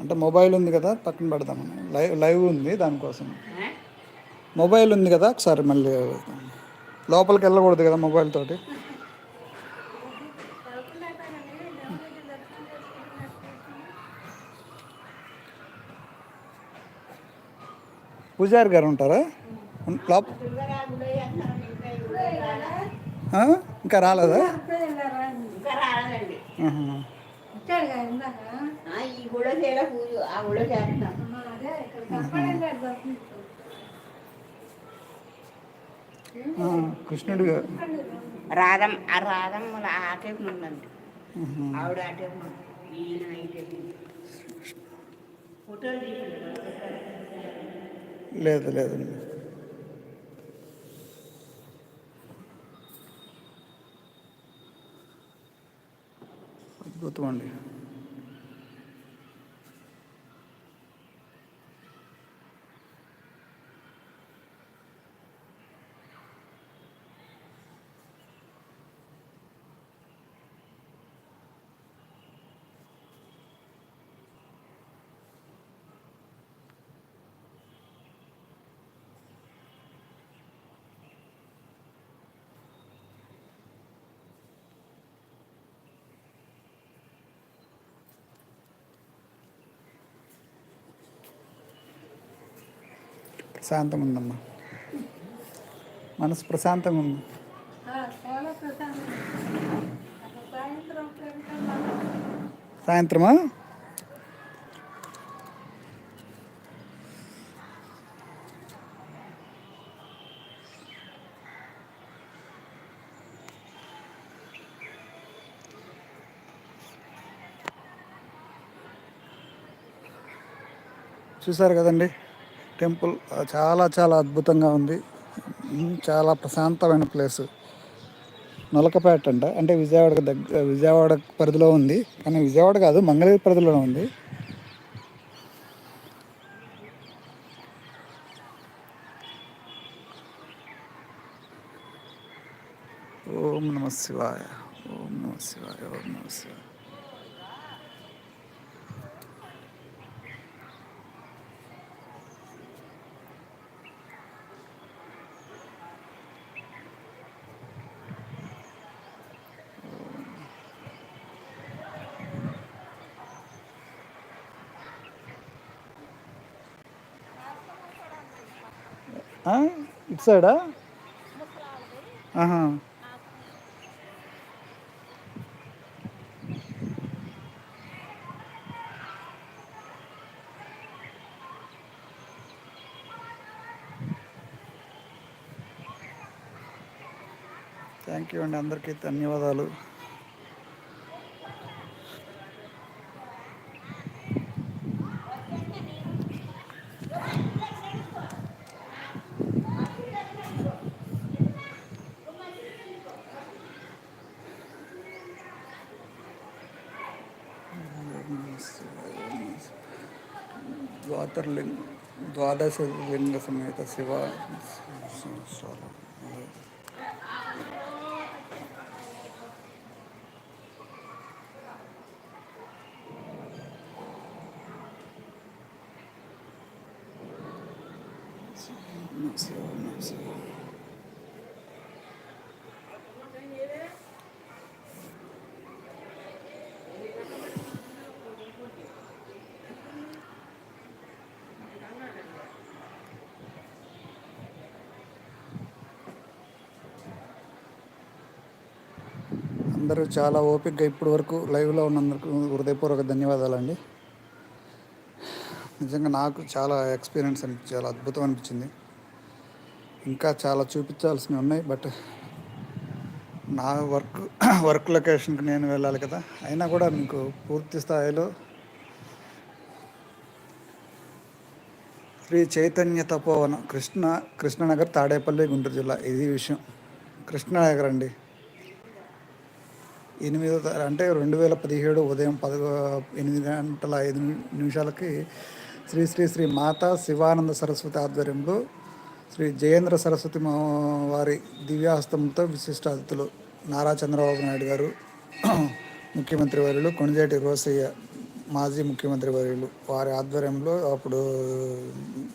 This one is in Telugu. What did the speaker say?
అంటే మొబైల్ ఉంది కదా పక్కన పెడదాం లైవ్ లైవ్ ఉంది దానికోసం. మొబైల్ ఉంది కదా ఒకసారి మళ్ళీ లోపలికి వెళ్ళకూడదు కదా మొబైల్ తోటి. పూజారి గారు ఉంటారా? ఇంకా రాలేదా? ఇంకా రాలేదండి. ఆహా. ఆ, ఈ గుడిలో చేయలే పూజ ఆ గుడిలో చేస్తాం ఆ, కృష్ణుడు గారు రాధం ఆ రాధం ఆ టైపు ఉందండి ఆవిడ ఆ టైపు ఉంది. ఈయన. ఫోటోలు. లేదు లేదు అద్భుతం అండి. ప్రశాంతంగా ఉందమ్మా మనసు ప్రశాంతంగా ఉంది సాయంత్రమా? చూసారు కదండి? టెంపుల్ చాలా చాలా అద్భుతంగా ఉంది. చాలా ప్రశాంతమైన ప్లేస్. నొలకపేట అంట. అంటే విజయవాడకు దగ్గర విజయవాడ పరిధిలో ఉంది. కానీ విజయవాడ కాదు మంగళగిరి పరిధిలో ఉంది. ఓం నమ శివాయ. ఓం నమ శివాయ. ఓం నమ శివాయ. ఇటు సైడా? ఆహా. థ్యాంక్ యూ అండి అందరికీ ధన్యవాదాలు. द्वादशलिङ्ग द्वादशलिङ्गसमेतस्य वा Thank you. అందరూ చాలా ఓపికగా ఇప్పటి వరకు లైవ్లో ఉన్నందుకు హృదయపూర్వక ధన్యవాదాలండి. నిజంగా నాకు చాలా ఎక్స్పీరియన్స్ అని చాలా అద్భుతం అనిపించింది. ఇంకా చాలా చూపించాల్సినవి ఉన్నాయి బట్ నా వర్క్ వర్క్ లొకేషన్కి నేను వెళ్ళాలి కదా. అయినా కూడా మీకు పూర్తి స్థాయిలో శ్రీ చైతన్య తపోవనం కృష్ణ కృష్ణనగర్ తాడేపల్లి గుంటూరు జిల్లా ఇది విషయం. కృష్ణనగర్ అండి. ఎనిమిదో అంటే రెండు వేల పదిహేడు ఉదయం పద ఎనిమిది గంటల ఐదు నిమిషాలకి శ్రీ శ్రీ శ్రీ మాతా శివానంద సరస్వతి ఆధ్వర్యంలో శ్రీ జయేంద్ర సరస్వతి మా వారి దివ్యాస్తంతో విశిష్ట అతిథులు నారా చంద్రబాబు నాయుడు గారు ముఖ్యమంత్రి వర్యులు కొణిజేటి రోసయ్య మాజీ ముఖ్యమంత్రి వర్యులు వారి ఆధ్వర్యంలో అప్పుడు